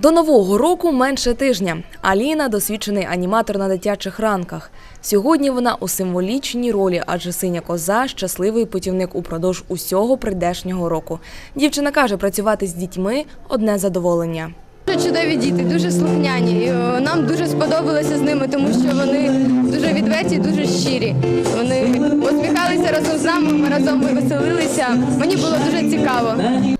До нового року менше тижня. Аліна досвідчений аніматор на дитячих ранках. Сьогодні вона у символічній ролі, адже синя коза щасливий путівник упродовж усього прийдешнього року. Дівчина каже, працювати з дітьми одне задоволення. Чудові діти, дуже слухняні. Е, Нам дуже сподобалося з ними, тому що вони дуже відверті, дуже щирі. Вони посміхалися разом з нами, ми разом веселилися. Мені було дуже цікаво.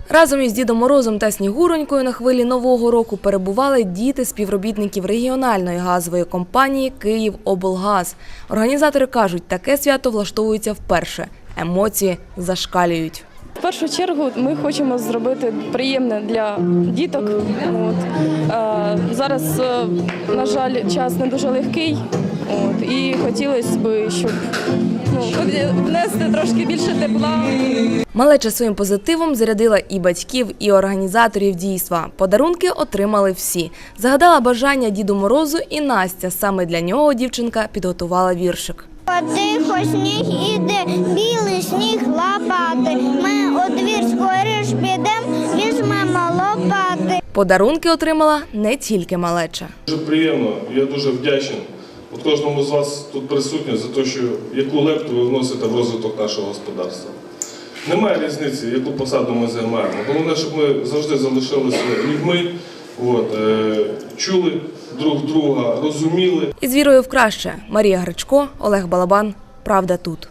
Разом із Дідом Морозом та Снігуронькою на хвилі нового року перебували діти співробітників регіональної газової компанії «Київоблгаз». Організатори кажуть, таке свято влаштовується вперше. Емоції зашкалюють. В першу чергу ми хочемо зробити приємне для діток. От. Е, зараз, е, на жаль, час не дуже легкий. От. І хотілося б, щоб ну, внести трошки більше тепла. Малеча своїм позитивом зарядила і батьків, і організаторів дійства. Подарунки отримали всі. Загадала бажання Діду Морозу і Настя. Саме для нього дівчинка підготувала віршик. Тихо сніг іде, Подарунки отримала не тільки малеча. Дуже приємно, я дуже вдячний от кожному з вас тут присутнім за те, що яку лепту ви вносите в розвиток нашого господарства. Немає різниці, яку посаду ми займаємо. Головне, щоб ми завжди залишилися людьми, от, е, чули друг друга, розуміли. Із вірою в краще Марія Гречко, Олег Балабан. Правда тут.